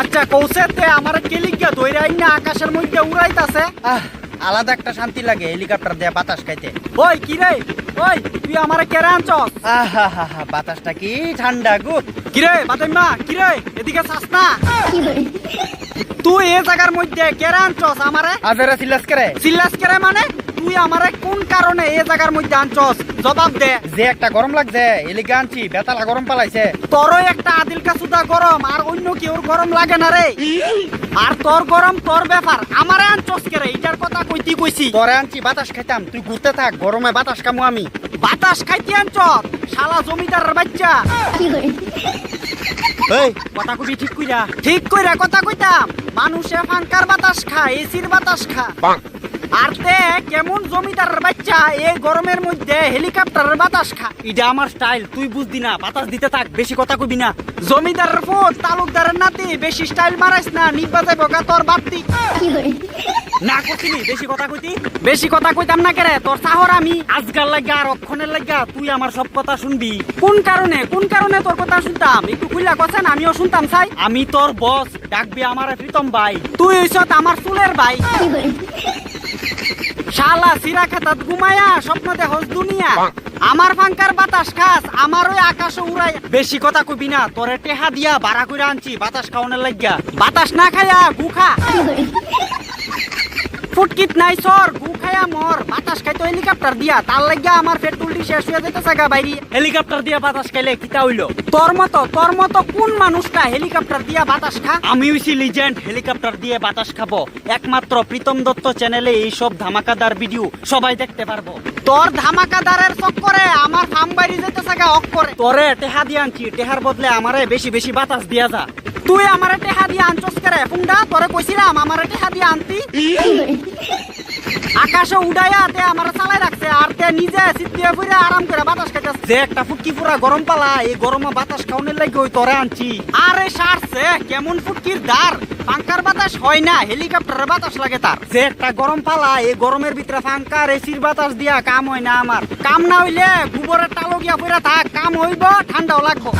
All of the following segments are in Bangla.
আচ্ছা কৌশেতে আমার কেলিগা দইরা না আকাশের মধ্যে উড়াইতাছে। আলাদা একটা শান্তি লাগে হেলিকপ্টার দিয়ে বাতাস খাইতে। ওই কি রে? ওই তুই আমারে কেড়ে আনছস? হা হা বাতাসটা কি ঠান্ডা গো। কি রে বাদাইমা কি রে? এদিকে চাস না। তুই এ জায়গার মধ্যে কেড়ে আনছস আমারে? আজেরা সিলাস করে? সিল্লাস কেড়ে মানে? তুই আমারে কোন কারণে এই জায়গার মধ্যে আনছস? জবাব দে। যে একটা গরম লাগছে এলিকা আনছি বেতালা গরম পালাইছে। তোরও একটা আদিল কাসুদা গরম আর অন্য কেউর গরম লাগে না রে। আর তোর গরম তোর ব্যাপার। আমারে আনছস কেরে এটার কথা কইতি কইছি। তোরে আনছি বাতাস খাইতাম। তুই ঘুরতে থাক গরমে বাতাস কামু আমি। বাতাস খাইতে আনছস? শালা জমিদারের বাচ্চা। এই কথা কবি ঠিক কইরা। ঠিক কইরা কথা কইতাম। মানুষে ফাঙ্কার বাতাস খা এসির বাতাস খা আর তে কেমন জমিদারের বাচ্চা এই গরমের মধ্যে হেলিকপ্টারের বাতাস খা। এটা আমার স্টাইল তুই বুঝদি না বাতাস দিতে থাক বেশি কথা কবি না। জমিদারের ফুট তালুকদারের নাতি বেশি স্টাইল মারাইস না নিব্বা যাইব গা তোর বাড়তি না করছিলি বেশি কথা কইতি? বেশি কথা কইতাম না কেরে তোর সাহর আমি। আজকাল লাগা আর অক্ষণের লাগা তুই আমার সব কথা শুনবি। কোন কারণে কোন কারণে তোর কথা শুনতাম? একটু খুইলা কথা আমিও শুনতাম চাই। আমি তোর বস ডাকবি আমার প্রীতম ভাই। তুই হইছত আমার চুলের ভাই। শালা সিরা খাতাত ঘুমায়া, স্বপ্ন দেখস দুনিয়া। আমার ফাঙ্কার বাতাস খাস, আমার ওই আকাশ উড়াই। বেশি কথা কবি না, তোরে টেহা দিয়া ভাড়া করে আনছি, বাতাস খাওয়ানোর লাগিয়া। বাতাস না খায়া গুখা ফুটকিত নাই সর গু খায়া মর বাতাস খাইতো হেলিকপ্টার দিয়া। তার লাগিয়া আমার পেট্রোলটি শেষ হয়ে যেতে জায়গা বাইরে। হেলিকপ্টার দিয়া বাতাস খাইলে কিতা হইল? তোর মতো তোর মতো কোন মানুষটা হেলিকপ্টার দিয়া বাতাস খা? আমি হইছি লিজেন্ড হেলিকপ্টার দিয়ে বাতাস খাব। একমাত্র প্রীতম দত্ত চ্যানেলে এই সব ধামাকাদার ভিডিও সবাই দেখতে পারব। তোর ধামাকাদারের চক্করে আমার ফার্ম বাইরে যেতে জায়গা অক করে তোরে টেহা দিয়ে আনছি টেহার বদলে আমারে বেশি বেশি বাতাস দিয়া যা। তুই আমারে টেহা দিয়ে আনছস করে? ফুন্ডা তোরে কইছিলাম আমারে টেহা দিয়ে আনতি। আকাশে উড়াইয়া তে আমার চালাই রাখছে আর তে নিজে সিদ্ধিয়ে ফুরে আরাম করে বাতাস খাইতে যে একটা ফুটকি পুরা গরম পালা এই গরমে বাতাস খাওয়ানোর লাগে ওই তরে আনছি। আরে সারছে কেমন ফুটকির দার পাঙ্কার বাতাস হয় না হেলিকপ্টারের বাতাস লাগে তার। যে একটা গরম পালা এই গরমের ভিতরে পাঙ্কার এসির বাতাস দিয়া কাম হয় না আমার। কাম না হইলে গোবরের টালো গিয়া পুরা থাক কাম হইব ঠান্ডাও লাগবো।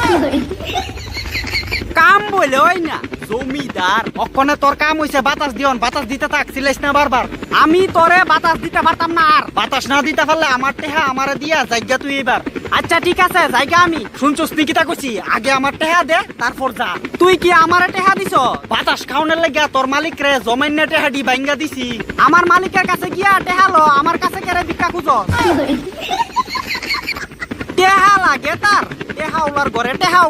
কাম বলে ওই না। জমিদার অক্ষণে তোর কাম হইছে বাতাস দিয়ন বাতাস দিতে থাক সিলাইস না বারবার। আমি তোরে বাতাস দিতে পারতাম না আর। বাতাস না দিতে পারলে আমার টেহা আমারে দিয়া জায়গা তুই এবার আচ্ছা ঠিক আছে জায়গা আমি। শুনছস নিকিতা কইছি? আগে আমার টেহা দে তারপর যা। তুই কি আমারে টেহা দিছ? বাতাস খাওনের লাগিয়া তোর মালিক রে জমান্য টেহা দি বাইঙ্গা দিছি। আমার মালিকের কাছে গিয়া টেহা লো আমার কাছে কেরে ভিক্ষা খুঁজো টেহা লাগে তার। টেহা টেহা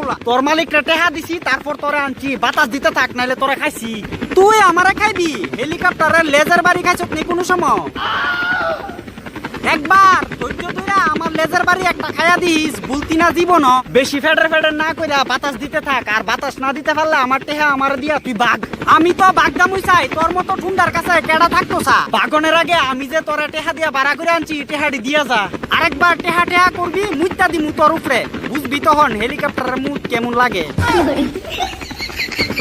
টেহা দিছি, তারপর তোরে আনছি। দিতে থাক খাইছি। তুই আমারে খাইবি। হেলিকপ্টারের লেজার বাড়ি খাইছ নি কোনো সময়? লেজার বাড়ি একটা খায়া দিস বুলতি না জীবন বেশি ফেডার ফেডার না কইরা বাতাস দিতে থাক, আর বাতাস না দিতে পারলে আমার টেহা আমার দিয়া তুই বাঘ। আমি তো বাগদামুই চাই, তোর মতো ঠুন্ডার কাছে কেডা থাকতো সা বাগনের আগে আমি যে তোরা টেহা দিয়া বাড়া করে আনছি, টেহাডি দিয়া যা। আরেকবার টেহা টেহা করবি মুইতা দিমু তোর উপরে। বুঝবি তখন হেলিকপ্টারের মুখ কেমন লাগে।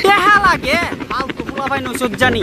টেহা লাগে, ফালতু ফুলা ভাই নৈসব জানি